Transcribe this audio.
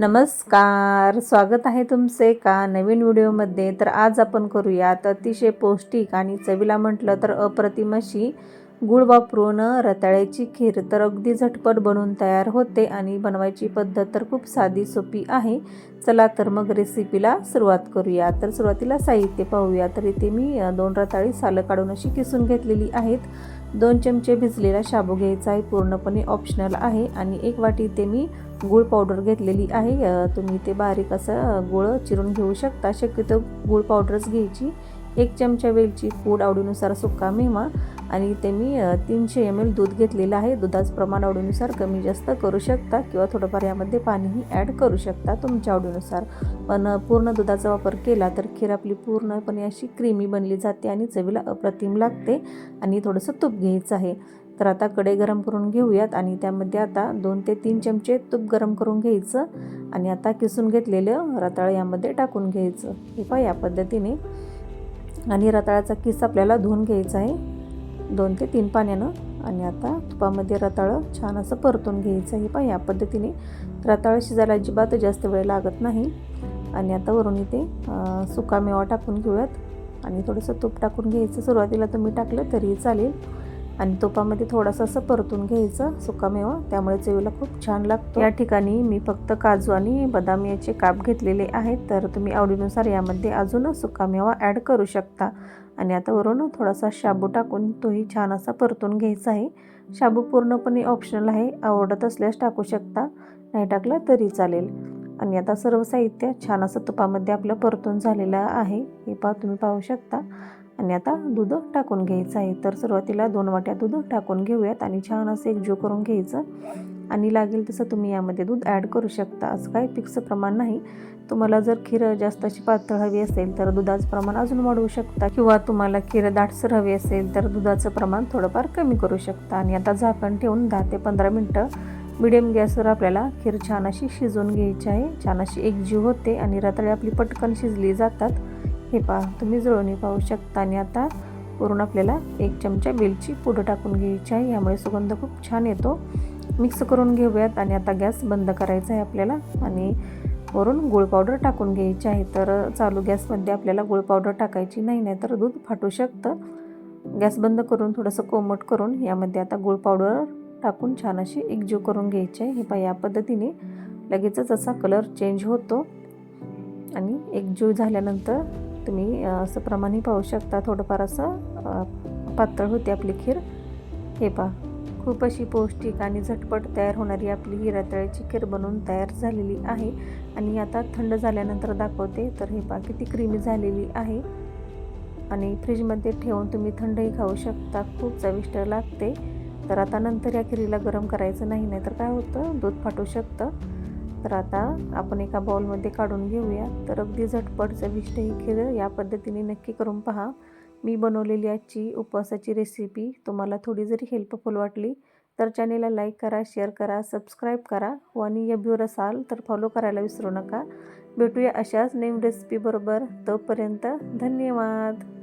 नमस्कार. स्वागत आहे तुमचे का नवीन व्हिडिओमध्ये. तर आज आपण करूयात अतिशय पौष्टिक आणि चवीला म्हटलं तर अप्रतिम अशी गुळ वापरून रताळ्याची खीर. तर अगदी झटपट बनवून तयार होते आणि बनवायची पद्धत तर खूप साधी सोपी आहे. चला तर मग रेसिपीला सुरुवात करूया तर सुरुवातीला साहित्य पाहूया तर इथे मी दोन रताळी सालं काढून अशी किसून घेतलेली आहेत. दोन चमचे भिजलेला शाबू घ्यायचा आहे. पूर्णपणे ऑप्शनल आहे. आणि एक वाटी ते मी गूळ पावडर घेतलेली आहे. तुम्ही ते बारीक असं गूळ चिरून घेऊ शकता. शक्यतो गूळ पावडरच घ्यायची. एक चमचा वेलची पूड आवडीनुसार सुका मेवा आणि ते मी तीनशे एम एल दूध घेतलेलं आहे. दुधाचं प्रमाण आवडीनुसार कमी जास्त करू शकता किंवा थोडंफार यामध्ये पाणीही ॲड करू शकता तुमच्या आवडीनुसार. पण पूर्ण दुधाचा वापर केला तर खीर आपली पूर्णपणे अशी क्रीमी बनली जाते आणि चवीला अप्रतिम लागते आणि थोडंसं तूप घ्यायचं आहे. तर आता कढई गरम करून घेऊयात आणि त्यामध्ये आता दोन ते तीन चमचे तूप गरम करून घ्यायचं आणि आता किसून घेतलेलं रताळ यामध्ये टाकून घ्यायचं. हे पहा या पद्धतीने. आणि रताळाचा किस आपल्याला धुवून घ्यायचा आहे. दोन ते तीन पाण्यानं. आणि आता तुपामध्ये रताळं छान असं परतून घ्यायचं आहे. पहा या पद्धतीने रताळं शिजायला अजिबात जास्त वेळ लागत नाही. आणि आता वरून इथे सुका मेवा टाकून घेऊयात. आणि थोडंसं तूप टाकून घ्यायचं. सुरुवातीला तुम्ही टाकलं तरी चालेल. आणि तुपामध्ये थोडंसं असं परतून घ्यायचं सुकामेवा. त्यामुळे चवीला खूप छान लागतो. या ठिकाणी मी फक्त काजू आणि बदाम याचे काप घेतलेले आहेत. तर तुम्ही आवडीनुसार यामध्ये अजून सुकामेवा ॲड करू शकता. आणि आता वरून थोडासा शाबू टाकून तोही छान असा परतून घ्यायचा आहे. शाबू पूर्णपणे ऑप्शनल आहे. आवडत असल्यास टाकू शकता. नाही टाकला तरी चालेल. आणि आता सर्व साहित्य छान असं तुपामध्ये आपलं परतून झालेलं आहे. हे पा तुम्ही पाहू शकता. आणि आता दूध टाकून घ्यायचं आहे. तर सुरुवातीला दोन वाट्या दूध टाकून घेऊयात आणि छान असं एकजीव करून घ्यायचं. आणि लागेल तसं तुम्ही यामध्ये दूध ॲड करू शकता. असं काही फिक्स प्रमाण नाही. तुम्हाला जर खीर जास्त अशी पातळ हवी असेल तर दुधाचं प्रमाण अजून वाढवू शकता. किंवा तुम्हाला खीर दाटसर हवी असेल तर दुधाचं प्रमाण थोडंफार कमी करू शकता. आणि आता झाकण ठेवून दहा ते पंधरा मिनटं मिडियम गॅसवर आपल्याला खीर छान अशी शिजवून घ्यायची आहे. छान अशी एकजीव होते आणि रताळी आपली पटकन शिजली जातात. हे पहा तुम्ही जुळवणी पाहू शकता. आणि आता वरून आपल्याला एक चमचा वेलची पुढं टाकून घ्यायची आहे. यामुळे सुगंध खूप छान येतो. मिक्स करून घेऊयात. आणि आता गॅस बंद करायचा आहे आपल्याला. आणि वरून गुळ पावडर टाकून घ्यायची आहे. तर चालू गॅसमध्ये आपल्याला गुळ पावडर टाकायची नाही नाही तर दूध फाटू शकतं. गॅस बंद करून थोडंसं कोमट करून यामध्ये आता गुळ पावडर टाकून छान अशी एकजीव करून घ्यायची आहे. हे पहा या पद्धतीने लगेचच असा कलर चेंज होतो. आणि एकजीव झाल्यानंतर तुम्ही असं प्रमाणे पाहू शकता. थोडंफार असं पातळ होते आपली खीर. हे पहा खूप अशी पौष्टिक आणि झटपट तयार होणारी आपली ही रताळ्याची खीर बनवून तयार झालेली आहे. आणि आता थंड झाल्यानंतर दाखवते. तर हे पहा किती क्रीमी झालेली आहे. आणि फ्रीजमध्ये ठेवून तुम्ही थंडही खाऊ शकता. खूप चविष्ट लागते. तर आता नंतर या खिरीला गरम करायचं नाही नाही तर काय होतं? दूध फाटू शकतं. तर आता आपण एका बाउलमध्ये काढून घेऊया. तर अगदी झटपट चविष्ट ही खीर या पद्धतीने नक्की करून पहा. मी बनवलेली आजची उपवासाची रेसिपी तुम्हाला थोडी जरी हेल्पफुल वाटली तर चॅनेलला लाईक करा शेअर करा सबस्क्राईब करा व आणि या असाल तर फॉलो करायला विसरू नका. भेटूया अशाच नेम रेसिपीबरोबर तोपर्यंत धन्यवाद.